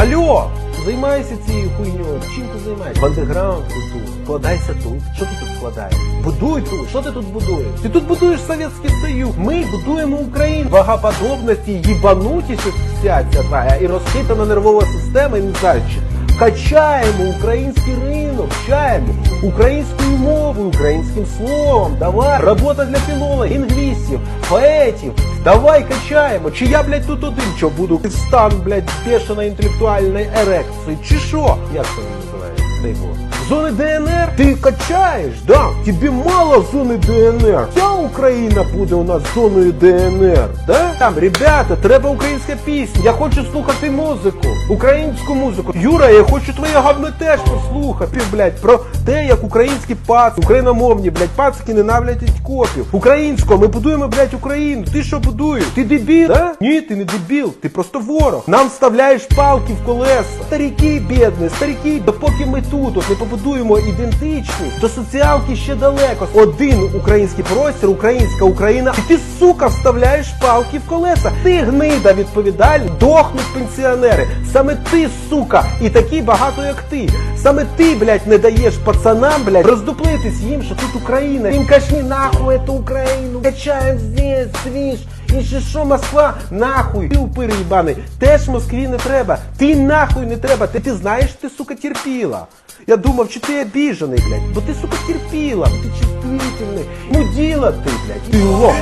Алло! Займайся цією хуйньою. Чим ти займаєшся? Андеграунд культуру. Вкладайся тут. Що ти тут вкладаєш? Будуй тут. Що ти тут будуєш? Ти тут будуєш Совєтський Союз. Ми будуємо Україну. Вагоподобності, їбанутість вся ця тая і розхитана нервова система, і не знаю чи. Качаємо український ринок, вчаємо українською мовою, українським словом. Давай, робота для філологів, лінгвістів, поетів. Давай качаємо. Чи я, блядь, тут один, що буду стан, блядь, бешеної інтелектуальної ерекції, чи що? Як це називається? Дай Бог. Зони ДНР ти качаєш, да? Тобі мало зони ДНР. Вся Україна буде у нас зоною ДНР, да? Там, ребята, треба українська пісня. Я хочу слухати музику, українську музику. Юра, я хочу твоє говно теж послухати, блядь, про те, як українські пацики, україномовні, блядь, пацики ненавидять копів. Українського, ми будуємо, блядь, Україну. Ти що будуєш? Ти дебіл? Да? Ні, ти не дебіл, ти просто ворог. Нам вставляєш палки в колеса. Старіки, бідні, старіки, допоки ми тут от не побудуємо ідентичність, до соціалки ще далеко. Один український простір, українська Україна, і ти, сука, вставляєш палки в колеса. Ти гнида відповідальна, дохнуть пенсіонери. Саме ти, сука, і такі багато, як ти. Саме ти, блядь, не даєш пацанам, блядь, роздуплитись їм, що тут Україна. Їм кашні нахуй эту Україну. Качаємо здесь, свіж. І ще що Москва? Нахуй. Ти упир їбаний. Теж Москві не треба. Ти нахуй не треба. Ти, ти знаєш, ти, сука, терпіла. Я думав, чи ти обіжений, блядь. Бо ти, сука, терпіла. Ти чувствительний. Муділа ти, блядь. Ти лох.